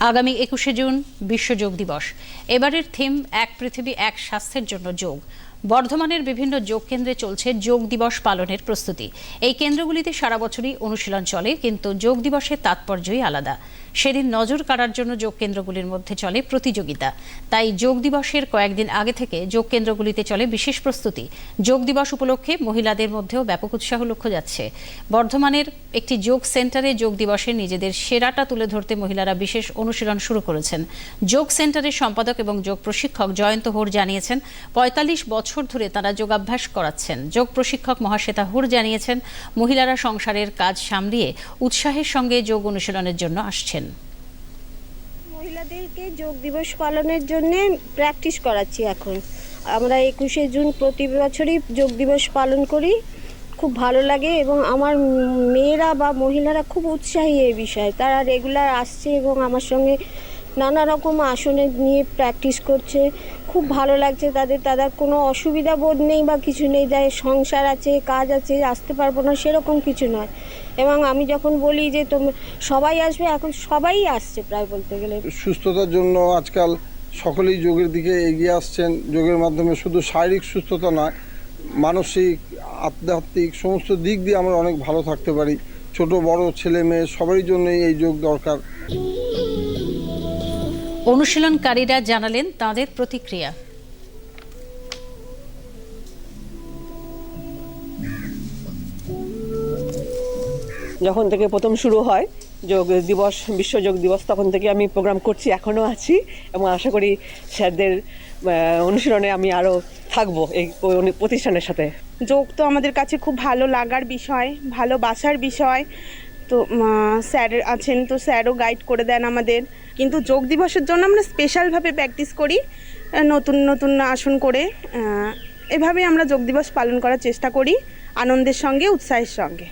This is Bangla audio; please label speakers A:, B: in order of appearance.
A: আগামী একুশে জুন বিশ্ব যোগ দিবস। এবারের থিম এক পৃথিবী এক স্বাস্থ্যের জন্য যোগ। বর্ধমানের বিভিন্ন যোগ কেন্দ্রে চলছে যোগ দিবস পালনের প্রস্তুতি। এই কেন্দ্রগুলিতে সারা বছরই অনুশীলন চলে, কিন্তু যোগ দিবসের তাৎপর্যই আলাদা। সেদিন নজর কাড়ার জন্য যোগ কেন্দ্রগুলির মধ্যে চলে প্রতিযোগিতা। তাই যোগ দিবসের কয়েকদিন আগে থেকে যোগ কেন্দ্রগুলিতে চলে বিশেষ প্রস্তুতি। যোগ দিবস উপলক্ষে মহিলাদের মধ্যেও ব্যাপক উৎসাহ লক্ষ্য যাচ্ছে। বর্ধমানের একটি যোগ সেন্টারে যোগ দিবসে নিজেদের সেরাটা তুলে ধরতে মহিলারা বিশেষ অনুশীলন শুরু করেছেন। যোগ সেন্টারের সম্পাদক এবং যোগ প্রশিক্ষক জয়ন্ত হোর জানিয়েছেন, পঁয়তাল্লিশ বছর ধরে তারা যোগাভ্যাস করাচ্ছেন। যোগ প্রশিক্ষক মহাশ্বেতা হুর জানিয়েছেন, মহিলারা সংসারের কাজ সামলিয়ে উৎসাহের সঙ্গে যোগ অনুশীলনের জন্য আসছেন।
B: মহিলাদেরকে যোগ দিবস পালনের জন্য প্র্যাকটিস করাচ্ছি এখন। আমরা একুশে জুন প্রতি বছরই যোগ দিবস পালন করি। খুব ভালো লাগে এবং আমার মেয়েরা বা মহিলারা খুব উৎসাহী এই বিষয়ে। তারা রেগুলার আসছে এবং আমার সঙ্গে নানা রকম আসনে নিয়ে প্র্যাকটিস করছে। খুব ভালো লাগছে তাদের। তাদের কোনো অসুবিধা বোধ নেই বা কিছু নেই। যাই সংসার আছে, কাজ আছে, আসতে পারব না, সেরকম কিছু নয়। এবং আমি যখন বলি যে তোমরা সবাই আসবে, এখন সবাই আসছে প্রায় বলতে গেলে।
C: সুস্থতার জন্য আজকাল সকলেই যোগের দিকে এগিয়ে আসছেন। যোগের মাধ্যমে শুধু শারীরিক সুস্থতা নয়, মানসিক, আধ্যাত্মিক সমস্ত দিক দিয়ে আমরা অনেক ভালো থাকতে পারি। ছোট, বড়, ছেলে, মেয়ে সবারই জন্যই এই যোগ দরকার।
A: অনুশীলনকারীরা জানালেন তাদের প্রতিক্রিয়া।
D: যখন থেকে প্রথম শুরু হয় যোগ দিবস বিশ্ব যোগ দিবস তখন থেকে আমি প্রোগ্রাম করছি এখনও আছি এবং আশা করি স্যারদের অনুশীলনে আমি আরও থাকব এই প্রতিষ্ঠানের সাথে।
E: যোগ তো আমাদের কাছে খুব ভালো লাগার বিষয় ভালোবাসার বিষয় তো স্যার আছেন, তো স্যারও গাইড করে দেন আমাদের। কিন্তু যোগ দিবসের জন্য আমরা স্পেশালভাবে প্র্যাকটিস করি নতুন নতুন আসন করে। এভাবে আমরা যোগ দিবস পালন করার চেষ্টা করি, আনন্দের সঙ্গে, উৎসাহের সঙ্গে।